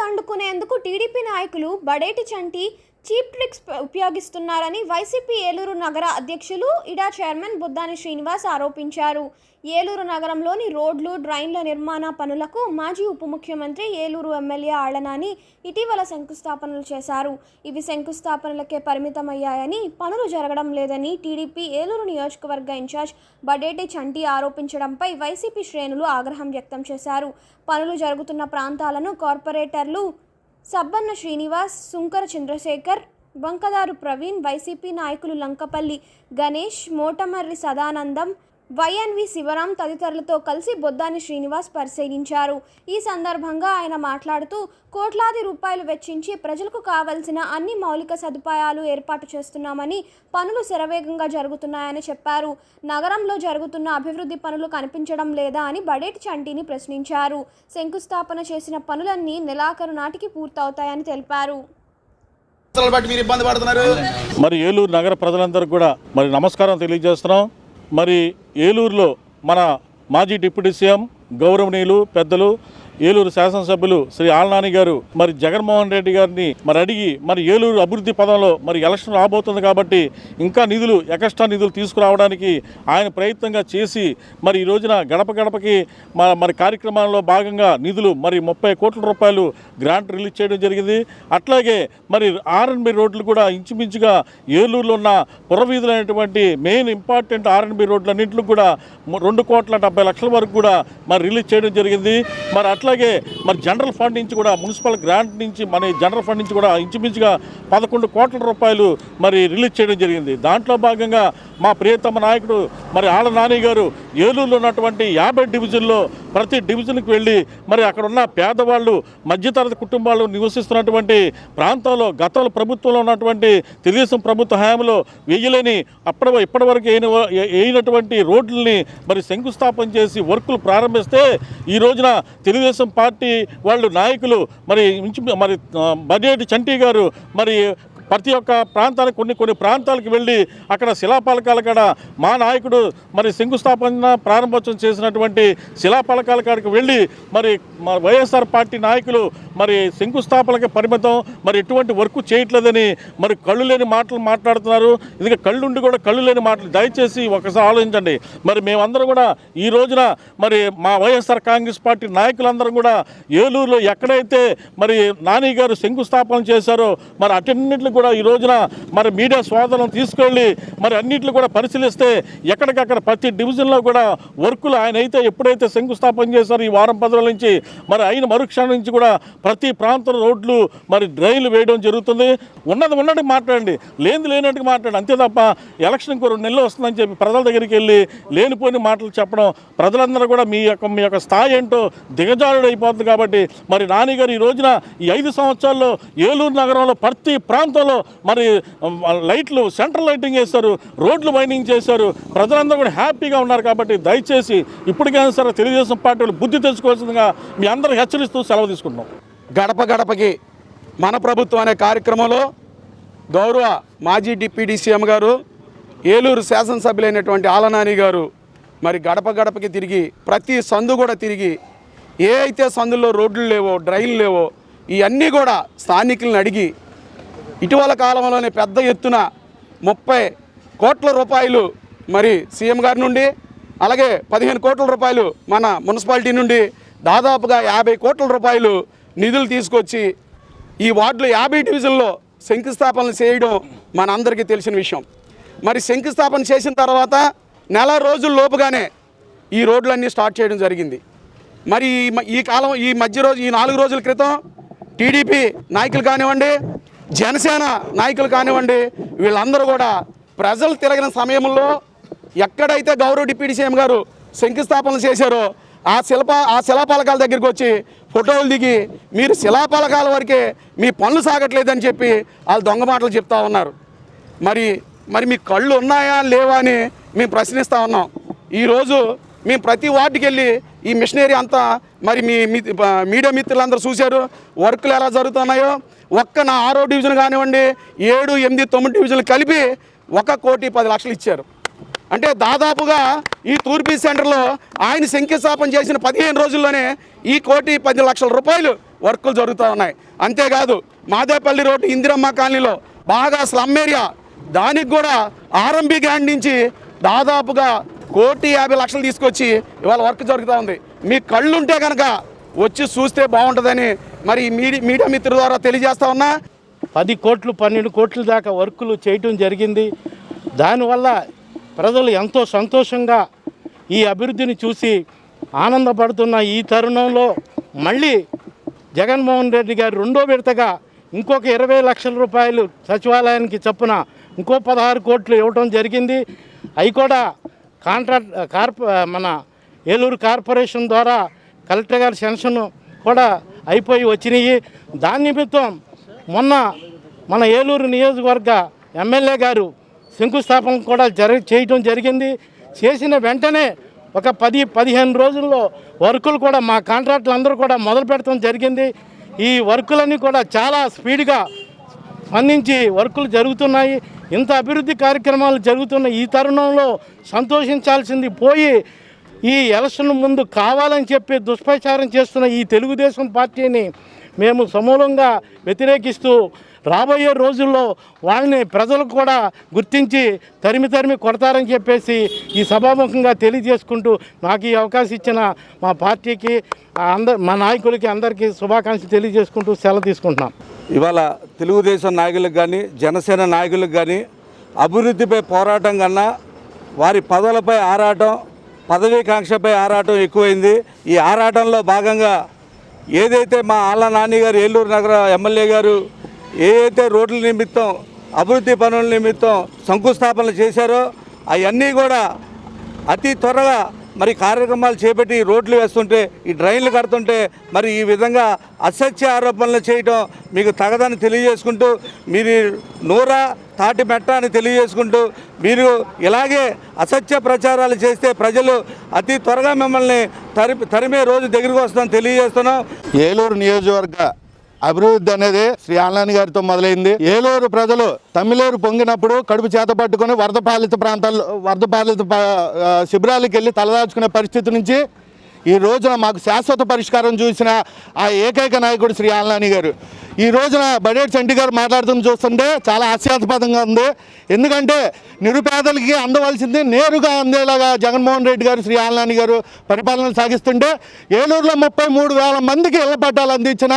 దండుకునేందుకు TDP నాయకులు Badeti Chanti cheap tricks ఉపయోగిస్తున్నారని YCP Eluru నగర అధ్యక్షులు ఇడా చైర్మన్ బుద్దాని శ్రీనివాస్ ఆరోపించారు. ఏలూరు నగరంలోని రోడ్లు డ్రైన్ల నిర్మాణ పనులకు మాజీ ఉప ముఖ్యమంత్రి ఏలూరు ఎమ్మెల్యే ఆళ్ళనాని ఇటీవల శంకుస్థాపనలు చేశారు. ఇవి శంకుస్థాపనలకే పరిమితమయ్యాయని పనులు జరగడం లేదని టీడీపీ ఏలూరు నియోజకవర్గ ఇన్ఛార్జ్ బడేటి చంటి ఆరోపించడంపై వైసీపీ శ్రేణులు ఆగ్రహం వ్యక్తం చేశారు. పనులు జరుగుతున్న ప్రాంతాలను కార్పొరేటర్లు సబ్బన్న శ్రీనివాస్ సుంకర చంద్రశేఖర్ బంకదారు ప్రవీణ్ వైసీపీ నాయకులు లంకపల్లి గణేష్ మోటమర్రి సదానందం వైఎన్వి శివరాం తదితరులతో కలిసి బొద్దాని శ్రీనివాస్ పరిశీలించారు. ఈ సందర్భంగా ఆయన మాట్లాడుతూ కోట్లాది రూపాయలు వెచ్చించి ప్రజలకు కావలసిన అన్ని మౌలిక సదుపాయాలు ఏర్పాటు చేస్తున్నామని పనులు శరవేగంగా జరుగుతున్నాయని చెప్పారు. నగరంలో జరుగుతున్న అభివృద్ధి పనులు కనిపించడం లేదా అని బడేటి చంటిని ప్రశ్నించారు. శంకుస్థాపన చేసిన పనులన్నీ నెలాఖరు నాటికి పూర్తవుతాయని తెలిపారు. సంవత్సరాలు బట్టి మీరు ఇబ్బంది పడుతున్నారు? మరి ఏలూరు నగర ప్రజలందరికీ కూడా మరి నమస్కారం తెలియజేస్తున్నాం. మరి ఏలూరులో మన మాజీ డిప్యూటీ సీఎం గౌరవనీయులు పెద్దలు ఏలూరు శాసనసభ్యులు శ్రీ ఆల్నాని గారు మరి జగన్మోహన్ రెడ్డి గారిని మరి అడిగి మరి ఏలూరు అభివృద్ధి పదంలో మరి ఎలక్షన్ రాబోతుంది కాబట్టి ఇంకా నిధులు ఎక్స్ట్రా నిధులు తీసుకురావడానికి ఆయన ప్రయత్నంగా చేసి మరి ఈ రోజున గడప గడపకి మరి కార్యక్రమాల్లో భాగంగా నిధులు మరి ముప్పై కోట్ల రూపాయలు గ్రాంట్ రిలీజ్ చేయడం జరిగింది. అట్లాగే మరి ఆర్ఎన్బి రోడ్లు కూడా ఇంచుమించుగా ఏలూరులో ఉన్న పురవీధులైనటువంటి మెయిన్ ఇంపార్టెంట్ ఆర్ఎన్బి రోడ్లన్నింటిలో కూడా రెండు కోట్ల డెబ్బై లక్షల వరకు కూడా మరి రిలీజ్ చేయడం జరిగింది. మరి అట్లా అట్లాగే మరి జనరల్ ఫండ్ నుంచి కూడా మున్సిపల్ గ్రాంట్ నుంచి మన జనరల్ ఫండ్ నుంచి కూడా ఇంచుమించుగా పదకొండు కోట్ల రూపాయలు మరి రిలీజ్ చేయడం జరిగింది. దాంట్లో భాగంగా మా ప్రియతమ నాయకుడు మరి ఆళ్ళ నాని గారు ఏలూరులో ఉన్నటువంటి యాభై డివిజన్లో ప్రతి డివిజన్కి వెళ్ళి మరి అక్కడ ఉన్న పేదవాళ్ళు మధ్యతరగతి కుటుంబాలు నివసిస్తున్నటువంటి ప్రాంతాల్లో గతంలో ప్రభుత్వంలో ఉన్నటువంటి తెలుగుదేశం ప్రభుత్వ హయాంలో వేయలేని అప్పటి ఇప్పటివరకు వేయినటువంటి రోడ్లని మరి శంకుస్థాపన చేసి వర్కులు ప్రారంభిస్తే ఈ రోజున తెలుగుదేశం పార్టీ వాళ్ళు నాయకులు. మరి మరి ఆ, చంటి గారు మరి ప్రతి ఒక్క ప్రాంతానికి కొన్ని కొన్ని ప్రాంతాలకు వెళ్ళి అక్కడ శిలాపలకాల కాడ మా నాయకుడు మరి శంకుస్థాపన ప్రారంభోత్సవం చేసినటువంటి శిలాపలకాల కాడికి వెళ్ళి మరి వైఎస్ఆర్ పార్టీ నాయకులు మరి శంకుస్థాపనకి పరిమితం మరి ఎటువంటి వర్క్ చేయట్లేదని మరి కళ్ళు లేని మాటలు మాట్లాడుతున్నారు. ఇది కళ్ళుండి కూడా కళ్ళు లేని మాటలు దయచేసి ఒకసారి ఆలోచించండి. మరి మేమందరం కూడా ఈ రోజున మరి మా వైఎస్ఆర్ కాంగ్రెస్ పార్టీ నాయకులందరం కూడా ఏలూరులో ఎక్కడైతే మరి నాని గారు శంకుస్థాపన చేశారో మరి అటన్నింటిని కూడా ఈ రోజున మరి మీడియా స్వాధీనం తీసుకెళ్ళి మరి అన్నింటిని కూడా పరిశీలిస్తే ఎక్కడికక్కడ ప్రతి డివిజన్లో కూడా వర్కులు ఆయన అయితే ఎప్పుడైతే శంకుస్థాపన చేశారో ఈ వారం పది రోజుల నుంచి మరి అయిన మరుక్షణం నుంచి కూడా ప్రతి ప్రాంతం రోడ్లు మరి డ్రైన్లు వేయడం జరుగుతుంది. ఉన్నది ఉన్నట్టు మాట్లాడండి. లేనిది లేనట్టుగా మాట్లాడండి. అంతే తప్ప ఎలక్షన్ ఇంకో రెండు నెలలు వస్తుందని చెప్పి ప్రజల దగ్గరికి వెళ్ళి లేనిపోయిన మాటలు చెప్పడం ప్రజలందరూ కూడా మీ యొక్క మీ యొక్క స్థాయి ఏంటో దిగజారుడైపోతుంది కాబట్టి మరి నాని గారు ఈ రోజున ఈ ఐదు సంవత్సరాల్లో ఏలూరు నగరంలో ప్రతి ప్రాంతంలో మరి లైట్లు సెంట్రల్ లైటింగ్ వేశారు రోడ్లు వైనింగ్ చేశారు. ప్రజలందరూ కూడా హ్యాపీగా ఉన్నారు కాబట్టి దయచేసి ఇప్పటికైనా సరే తెలుగుదేశం పార్టీలు బుద్ధి తెచ్చుకోవాల్సిందిగా మీ అందరూ హెచ్చరిస్తూ సెలవు తీసుకుంటున్నాం. గడప గడపకి మన ప్రభుత్వం అనే కార్యక్రమంలో గౌరవ మాజీ డిప్యూటీ సీఎం గారు ఏలూరు శాసనసభ్యులైనటువంటి ఆలనాని గారు మరి గడప గడపకి తిరిగి ప్రతి సందు కూడా తిరిగి ఏ అయితే సందుల్లో రోడ్లు లేవో డ్రైన్లు లేవో ఇవన్నీ కూడా స్థానికులను అడిగి ఇటీవల కాలంలోనే పెద్ద ఎత్తున ముప్పై కోట్ల రూపాయలు మరి సీఎం గారి నుండి అలాగే పదిహేను కోట్ల రూపాయలు మన మున్సిపాలిటీ నుండి దాదాపుగా యాభై కోట్ల రూపాయలు నిధులు తీసుకొచ్చి ఈ వార్డులు యాభై డివిజన్లో శంకుస్థాపనలు చేయడం మనందరికీ తెలిసిన విషయం. మరి శంకుస్థాపన చేసిన తర్వాత నెల రోజుల లోపుగానే ఈ రోడ్లన్నీ స్టార్ట్ చేయడం జరిగింది. మరి ఈ మ- ఈ కాలం ఈ మధ్య రోజు ఈ నాలుగు రోజుల క్రితం టీడీపీ నాయకులు కానివ్వండి జనసేన నాయకులు కానివ్వండి వీళ్ళందరూ కూడా ప్రజలు తిరగిన సమయంలో ఎక్కడైతే గౌరవ డిప్యూటీ సీఎం గారు శంకుస్థాపనలు చేశారో ఆ శిల్ప ఆ శిలాపలకాల దగ్గరికి వచ్చి ఫోటోలు దిగి మీరు శిలాపలకాల వరకే మీ పనులు సాగట్లేదని చెప్పి వాళ్ళు దొంగ మాటలు చెప్తా ఉన్నారు. మరి మరి మీ కళ్ళు ఉన్నాయా లేవా అని మేము ప్రశ్నిస్తూ ఉన్నాం. ఈరోజు మేము ప్రతి వార్డుకి వెళ్ళి ఈ మిషనరీ అంతా మరి మీ మీడియా మిత్రులందరూ చూశారు. వర్కులు ఎలా జరుగుతున్నాయో ఒక్క నా ఆరో డివిజన్ కానివ్వండి ఏడు ఎనిమిది తొమ్మిది డివిజన్లు కలిపి ఒక కోటి పది లక్షలు ఇచ్చారు. అంటే దాదాపుగా ఈ తూర్పు సెంటర్లో ఆయన శంకుస్థాపన చేసిన పదిహేను రోజుల్లోనే ఈ కోటి పది లక్షల రూపాయలు వర్కులు జరుగుతూ ఉన్నాయి అంతేకాదు మాదేపల్లి రోడ్డు ఇందిరమ్మ కాలనీలో బాగా స్లమ్ ఏరియా. దానికి కూడా ఆర్ఎంబి గ్యాండ్ నుంచి దాదాపుగా కోటి యాభై లక్షలు తీసుకొచ్చి ఇవాళ వర్క్ జరుగుతూ ఉంది. మీ కళ్ళుంటే కనుక వచ్చి చూస్తే బాగుంటుందని మరి మీడియా మీడియా మిత్రుల ద్వారా తెలియజేస్తా ఉన్నా. పది కోట్లు పన్నెండు కోట్ల దాకా వర్కులు చేయటం జరిగింది. దానివల్ల ప్రజలు ఎంతో సంతోషంగా ఈ అభివృద్ధిని చూసి ఆనందపడుతున్న ఈ తరుణంలో మళ్ళీ జగన్మోహన్ రెడ్డి గారు రెండో విడతగా ఇంకొక ఇరవై లక్షల రూపాయలు సచివాలయానికి చొప్పున ఇంకో పదహారు కోట్లు ఇవ్వటం జరిగింది. అవి కూడా కాంట్రాక్ట్ కార్ప మన ఏలూరు కార్పొరేషన్ ద్వారా కలెక్టర్ గారి సెన్షన్ కూడా అయిపోయి వచ్చినాయి. దాని నిమిత్తం మొన్న మన ఏలూరు నియోజకవర్గ ఎమ్మెల్యే గారు శంకుస్థాపన కూడా జరి చేయటం జరిగింది. చేసిన వెంటనే ఒక పది పదిహేను రోజుల్లో వర్కులు కూడా మా కాంట్రాక్టులు అందరూ కూడా మొదలు పెట్టడం జరిగింది. ఈ వర్కులన్నీ కూడా చాలా స్పీడ్గా స్పందించి వర్కులు జరుగుతున్నాయి. ఇంత అభివృద్ధి కార్యక్రమాలు జరుగుతున్న ఈ తరుణంలో సంతోషించాల్సింది పోయి ఈ ఎలక్షన్ ముందు కావాలని చెప్పి దుష్ప్రచారం చేస్తున్న ఈ తెలుగుదేశం పార్టీని మేము సమూలంగా వ్యతిరేకిస్తూ రాబోయే రోజుల్లో వాళ్ళని ప్రజలు కూడా గుర్తించి తరిమి తరిమి కొడతారని చెప్పేసి ఈ సభాముఖంగా తెలియజేసుకుంటూ నాకు ఈ అవకాశం ఇచ్చిన మా పార్టీకి అందరు మా నాయకులకి అందరికీ శుభాకాంక్షలు తెలియజేసుకుంటూ సెలవు తీసుకుంటున్నాం. ఇవాళ తెలుగుదేశం నాయకులకు కానీ జనసేన నాయకులకు కానీ అభివృద్ధిపై పోరాటం కన్నా వారి పదవులపై ఆరాటం పదవీకాంక్షపై ఆరాటం ఎక్కువైంది. ఈ ఆరాటంలో భాగంగా ఏదైతే మా ఆళ్ళ నాని గారు ఏలూరు నగర ఎమ్మెల్యే గారు ఏదైతే రోడ్ల నిమిత్తం అభివృద్ధి పనుల నిమిత్తం శంకుస్థాపనలు చేశారో అవన్నీ కూడా అతి త్వరగా మరి కార్యక్రమాలు చేపట్టి రోడ్లు వేస్తుంటే ఈ డ్రైన్లు కడుతుంటే మరి ఈ విధంగా అసత్య ఆరోపణలు చేయటం మీకు తగదని తెలియజేసుకుంటూ మీరు నూరా తాటి మెట్ట అని తెలియజేసుకుంటూ మీరు ఇలాగే అసత్య ప్రచారాలు చేస్తే ప్రజలు అతి త్వరగా మిమ్మల్ని తరి తరిమే రోజు దగ్గరికి వస్తుందని తెలియజేస్తున్నాం. ఏలూరు నియోజకవర్గ అభివృద్ధి అనేది శ్రీ ఆన్లాని గారితో మొదలైంది. ఏలూరు ప్రజలు తమిళేరు పొంగినప్పుడు కడుపు చేత పట్టుకొని వరద పాలిత ప్రాంతాల్లో వరద పాలిత శిబిరాలకు వెళ్ళి తలదాచుకునే పరిస్థితి నుంచి ఈ రోజున మాకు శాశ్వత పరిష్కారం చూసిన ఆ ఏకైక నాయకుడు శ్రీ ఆలనాని గారు. ఈ రోజున బడేటి చంటి గారు మాట్లాడుతున్న చూస్తుంటే చాలా హాస్యాస్పదంగా ఉంది. ఎందుకంటే నిరుపేదలకి అందవలసింది నేరుగా అందేలాగా జగన్మోహన్ రెడ్డి గారు శ్రీ ఆలనాని గారు పరిపాలన సాగిస్తుంటే ఏలూరులో ముప్పై మూడు వేల మందికి ఇళ్ళ పట్టాలు అందించిన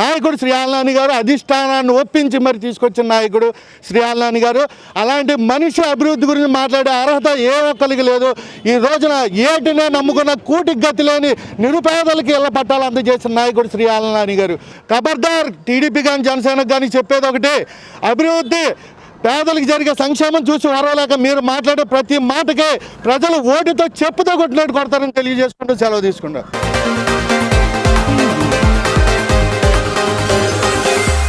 నాయకుడు శ్రీ ఆలనాని గారు అధిష్టానాన్ని ఒప్పించి మరి తీసుకొచ్చిన నాయకుడు శ్రీ ఆలనాని గారు. అలాంటి మనిషి అభివృద్ధి గురించి మాట్లాడే అర్హత ఏ ఒక్కరికి లేదు. ఈ రోజున ఏటినే నమ్ముకున్న కూటికి గతి లేని నిరుపేదలకి ఇళ్ళ పట్టాలు అందజేసిన నాయకుడు శ్రీ ఆలనాని గారు. ఖబర్దార్ టీడీపీ కానీ జనసేనకు కానీ చెప్పేది ఒకటి. అభివృద్ధి పేదలకు జరిగే సంక్షేమం చూసి వరవలేక మీరు మాట్లాడే ప్రతి మాటకే ప్రజలు ఓటుతో చెప్పుతో కొట్టినట్టు కొడతారని తెలియజేసుకుంటూ సెలవు తీసుకుంటారు